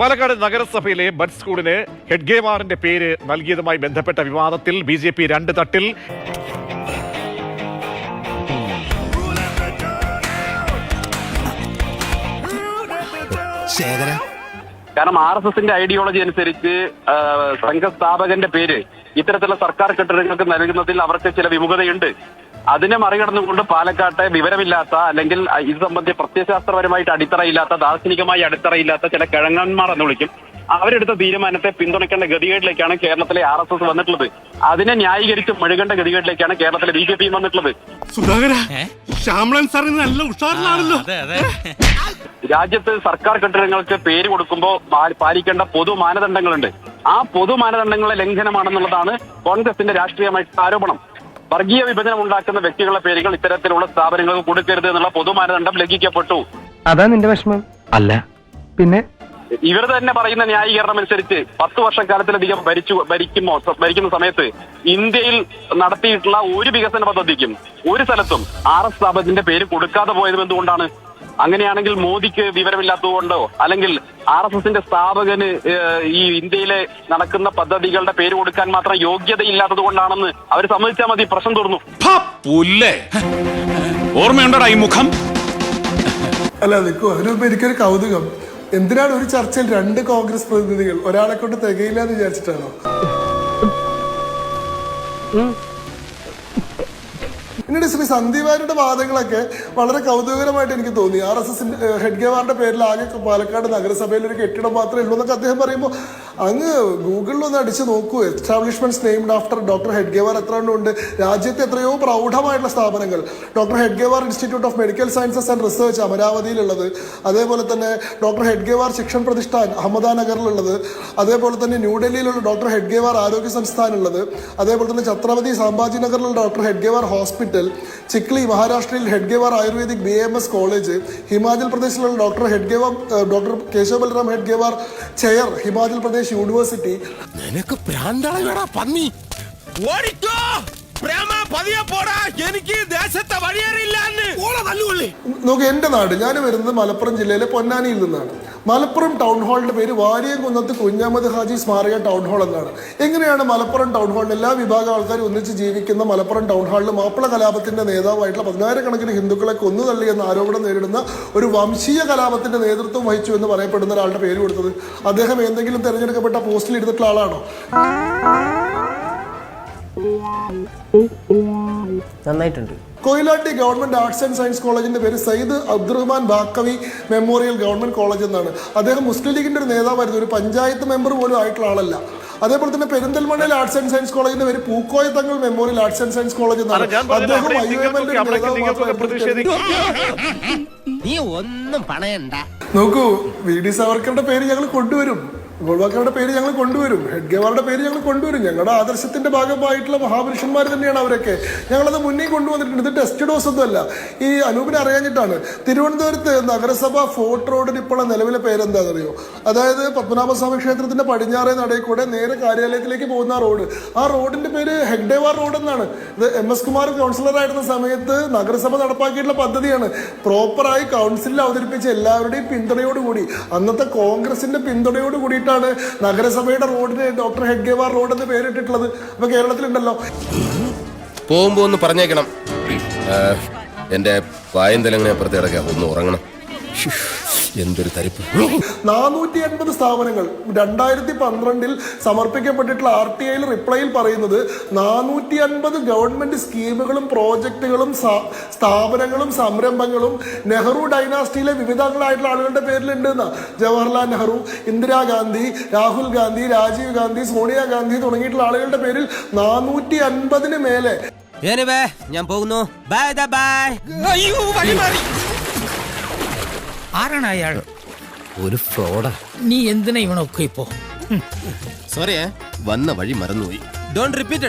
പാലക്കാട് നഗരസഭയിലെ ബഡ് സ്കൂളിന് ഹെഡ്ഗേവാറിന്റെ പേര് നൽകിയതുമായി ബന്ധപ്പെട്ട വിവാദത്തിൽ ബി ജെ പി രണ്ട് തട്ടിൽ. ശേഖര കാരണം ആർ എസ് എസിന്റെ ഐഡിയോളജി അനുസരിച്ച് സംഘസ്ഥാപകന്റെ പേര് ഇത്തരത്തിലുള്ള സർക്കാർ കെട്ടിടങ്ങൾക്ക് നൽകുന്നതിൽ അവർക്ക് ചില വിമുഖതയുണ്ട്. അതിനെ മറികടന്നുകൊണ്ട് പാലക്കാട്ടെ വിവരമില്ലാത്ത അല്ലെങ്കിൽ ഇത് സംബന്ധിച്ച് പ്രത്യയശാസ്ത്രപരമായിട്ട് അടിത്തറയില്ലാത്ത ദാർശനികമായി അടിത്തറയില്ലാത്ത ചില കിഴങ്ങന്മാർ എന്ന് വിളിക്കും. അവരെടുത്ത തീരുമാനത്തെ പിന്തുണയ്ക്കേണ്ട ഗതികേടിലേക്കാണ് കേരളത്തിലെ ആർ എസ് എസ് വന്നിട്ടുള്ളത്. അതിനെ ന്യായീകരിച്ച് മെഴുകേണ്ട ഗതികേടിലേക്കാണ് കേരളത്തിലെ ബി ജെ പിയും വന്നിട്ടുള്ളത്. സുധാകര ശ്യാമളൻ സാറിന് നല്ല ഉഷാറിലാണല്ലോ. രാജ്യത്ത് സർക്കാർ കെട്ടിടങ്ങൾക്ക് പേര് കൊടുക്കുമ്പോൾ പാലിക്കേണ്ട പൊതു മാനദണ്ഡങ്ങളുണ്ട്. ആ പൊതു മാനദണ്ഡങ്ങളെ ലംഘനമാണെന്നുള്ളതാണ് കോൺഗ്രസിന്റെ രാഷ്ട്രീയമായിട്ടുള്ള ആരോപണം. വർഗീയ വിഭജനം ഉണ്ടാക്കുന്ന വ്യക്തികളുടെ പേരുകൾ ഇത്തരത്തിലുള്ള സ്ഥാപനങ്ങൾക്ക് കൊടുക്കരുത് എന്നുള്ള പൊതുമാനദണ്ഡം ലംഘിക്കപ്പെട്ടു. അതാ നിന്റെ വിഷമം. അല്ല. പിന്നെ? ഇവർ തന്നെ പറയുന്ന ന്യായീകരണം അനുസരിച്ച് പത്ത് വർഷക്കാലത്തിലധികം ഭരിച്ചു ഭരിക്കുമ്പോ ഭരിക്കുന്ന സമയത്ത് ഇന്ത്യയിൽ നടത്തിയിട്ടുള്ള ഒരു വികസന പദ്ധതിക്കും ഒരു സ്ഥലത്തും ആർ എസ് സ്ഥാപനത്തിന്റെ പേര് കൊടുക്കാതെ പോയതും എന്തുകൊണ്ടാണ്? അങ്ങനെയാണെങ്കിൽ മോദിക്ക് വിവരമില്ലാത്തതുകൊണ്ടോ? അല്ലെങ്കിൽ ആർ എസ് എസിന്റെ സ്ഥാപകന് ഈ ഇന്ത്യയിലെ നടക്കുന്ന പദ്ധതികളുടെ പേര് കൊടുക്കാൻ മാത്രം യോഗ്യതയില്ലാത്തത് കൊണ്ടാണെന്ന് അവർ സമ്മതിച്ചാൽ മതി. പ്രശ്നം തീർന്നു. ഓർമ്മയുണ്ടോടാ ഈ മുഖം? അല്ല നിൽക്കൂ അതിനുമുമ്പ് എനിക്കൊരു കൗതുകം. എന്തിനാണ് ഒരു ചർച്ചയിൽ രണ്ട് കോൺഗ്രസ് പ്രതിനിധികൾ ഒരാളെ കൊണ്ട് തികയില്ല എന്ന് വിചാരിച്ചിട്ടാണോ? പിന്നീട് ശ്രീ സന്ദീപാരുടെ വാദങ്ങളൊക്കെ വളരെ കൗതുകകരമായിട്ട് എനിക്ക് തോന്നി. ആർ എസ് എസിന്റെ ഹെഡ്ഗേവാറിന്റെ പേരിൽ ആകെ പാലക്കാട് നഗരസഭയിൽ ഒരു കെട്ടിടം മാത്രമേ ഉള്ളൂ എന്നൊക്കെ അദ്ദേഹം പറയുമ്പോൾ അങ്ങ് ഗൂഗിളിൽ ഒന്ന് അടിച്ച് നോക്കൂ. Establishments named after doctor Hedgewar എത്ര ഉണ്ട്? രാജ്യത്തെ എത്രയോ പ്രൗഢമായിട്ടുള്ള സ്ഥാപനങ്ങൾ. Doctor Hedgewar institute of medical sciences and research അമരാവതിയിലുള്ളത്. അതേപോലെ തന്നെ ഡോക്ടർ ഹെഡ്ഗേവാർ ശിക്ഷൺ പ്രതിഷ്ഠാൻ അഹമ്മദാനഗറിലുള്ളത്. അതേപോലെ തന്നെ ന്യൂഡൽഹിയിലുള്ള ഡോക്ടർ ഹെഡ്ഗേവാർ ആരോഗ്യ സംസ്ഥാനുള്ളത് അതേപോലെ തന്നെ ഛത്രപതി സാമ്പാജി നഗറിലുള്ള ഡോക്ടർ ഹെഡ്ഗേവാർ ഹോസ്പിറ്റൽ ചിക്ലി മഹാരാഷ്ട്രയിൽ Hedgewar ayurvedic B M S college Himachal പ്രദേശിലുള്ള doctor Hedgewar doctor Keshava Baliram Hedgewar chair Himachal Pradesh university. നിനക്ക് പന്നി. എനിക്ക് ദേശത്തെ നോക്ക് എന്റെ നാട് ഞാൻ വരുന്നത് മലപ്പുറം ജില്ലയിലെ പൊന്നാനിയിൽ നിന്നാണ്. മലപ്പുറം ടൗൺ ഹാളിന്റെ പേര് വാരിയംകുന്നത്ത് കുഞ്ഞാമത് ഹാജി സ്മാരക ടൗൺ ഹാൾ എന്നാണ്. എങ്ങനെയാണ് മലപ്പുറം ടൗൺ ഹാളിൽ എല്ലാ വിഭാഗം ആൾക്കാരും ഒന്നിച്ച് ജീവിക്കുന്ന മലപ്പുറം ടൗൺ ഹാളിൽ മാപ്പിള കലാപത്തിന്റെ നേതാവായിട്ടുള്ള പതിനായിരക്കണക്കിന് ഹിന്ദുക്കളെ കൊന്നു തള്ളി എന്ന ആരോപണം നേരിടുന്ന ഒരു വംശീയ കലാപത്തിന്റെ നേതൃത്വം വഹിച്ചു എന്ന് പറയപ്പെടുന്ന ഒരാളുടെ പേര് കൊടുത്തത്. അദ്ദേഹം എന്തെങ്കിലും തിരഞ്ഞെടുക്കപ്പെട്ട പോസ്റ്റിൽ ഇരുന്നിട്ടുള്ള ആളാണോ? നന്നായിട്ടുണ്ട്. Koyilatti government arts and science കോളേജിന്റെ പേര് Sayyid Abdurahman Baqavi memorial government college എന്നാണ്. അദ്ദേഹം മുസ്ലിം ലീഗിന്റെ ഒരു നേതാവായിരുന്നു. ഒരു പഞ്ചായത്ത് മെമ്പർ പോലും ആയിട്ടുള്ള ആളല്ല. അതേപോലെ തന്നെ പെരിന്തൽമണ്ണയിൽ ആർട്സ് ആൻഡ് സയൻസ് കോളേജിന്റെ പേര് Pookoya Thangal memorial arts and science college എന്നാണ്. അദ്ദേഹം ഐ എം എല്ലിന്റെ നേതാവ് നീ ഒന്നും പണയണ്ട. നോക്കൂ വി ഡി സാവർക്കറുടെ പേര് ഞങ്ങൾ കൊണ്ടുവരും. ഗോൾവാക്കറുടെ പേര് ഞങ്ങൾ കൊണ്ടുവരും. ഹെഡ്ഗേവാറുടെ പേര് ഞങ്ങൾ കൊണ്ടുവരും. ഞങ്ങളുടെ ആദർശത്തിന്റെ ഭാഗമായിട്ടുള്ള മഹാപുരുഷന്മാർ തന്നെയാണ് അവരൊക്കെ. ഞങ്ങളത് മുന്നേ കൊണ്ടുവന്നിട്ടുണ്ട്. ഇത് ടെസ്റ്റ് ഡോസ് ഒന്നുമല്ല ഈ അനൂപിനെ അറിയാഞ്ഞിട്ടാണ്. തിരുവനന്തപുരത്ത് നഗരസഭ ഫോർട്ട് റോഡിന് ഇപ്പോഴുള്ള നിലവിലെ പേരെന്താണെന്നറിയോ? അതായത് പത്മനാഭസ്വാമി ക്ഷേത്രത്തിന്റെ പടിഞ്ഞാറേ നടയിൽ കൂടെ നേരെ കാര്യാലയത്തിലേക്ക് പോകുന്ന റോഡ്. ആ റോഡിന്റെ പേര് ഹെഗ്ഡേവാർ റോഡ് എന്നാണ്. ഇത് എം എസ് കുമാർ കൗൺസിലറായിരുന്ന സമയത്ത് നഗരസഭ നടപ്പാക്കിയിട്ടുള്ള പദ്ധതിയാണ്. പ്രോപ്പറായി കൗൺസിലിൽ അവതരിപ്പിച്ച എല്ലാവരുടെയും പിന്തുണയോടുകൂടി അന്നത്തെ കോൺഗ്രസിന്റെ പിന്തുണയോട് കൂടിയിട്ടാണ് നഗരസഭയുടെ റോഡിന് ഡോക്ടർ ഹെഡ്ഗേവാർ റോഡ് എന്ന് പേരിട്ടിട്ടുള്ളത്. അപ്പൊ കേരളത്തിലുണ്ടല്ലോ. പോകുമ്പോ ഒന്ന് പറഞ്ഞേക്കണം. എന്റെ വായന്തലങ്ങനെ അപ്പുറത്ത് കിടക്കാം. ഒന്ന് ഉറങ്ങണം. എന്തൊരു തരിപ്പ്. നാനൂറ്റി എൺപത് സ്ഥാപനങ്ങൾ. രണ്ടായിരത്തി പന്ത്രണ്ടിൽ സമർപ്പിക്കപ്പെട്ടിട്ടുള്ള ആർ ടി ഐയിൽ റിപ്ലൈയിൽ പറയുന്നത് നാനൂറ്റി അൻപത് ഗവൺമെന്റ് സ്കീമുകളും പ്രോജക്റ്റുകളും സ്ഥാപനങ്ങളും സംരംഭങ്ങളും നെഹ്റു ഡൈനാസ്റ്റിയിലെ വിവിധങ്ങളായിട്ടുള്ള ആളുകളുടെ പേരിലുണ്ട് എന്നാ ജവഹർലാൽ നെഹ്റു ഇന്ദിരാഗാന്ധി രാഹുൽ ഗാന്ധി രാജീവ് ഗാന്ധി സോണിയാഗാന്ധി തുടങ്ങിയിട്ടുള്ള ആളുകളുടെ പേരിൽ നാനൂറ്റി അൻപതിന് മേലെ ഞാൻ പോകുന്നു. ബൈ ബൈ അയ്യോ വഴി മാറി ആരാണ് അയാൾ? ഒരു ഫ്രോഡാ. നീ എന്തിനാ ഇവനൊക്കെ ഇപ്പോ? സോറിയേ വന്ന വഴി മറന്നുപോയി. Don't repeat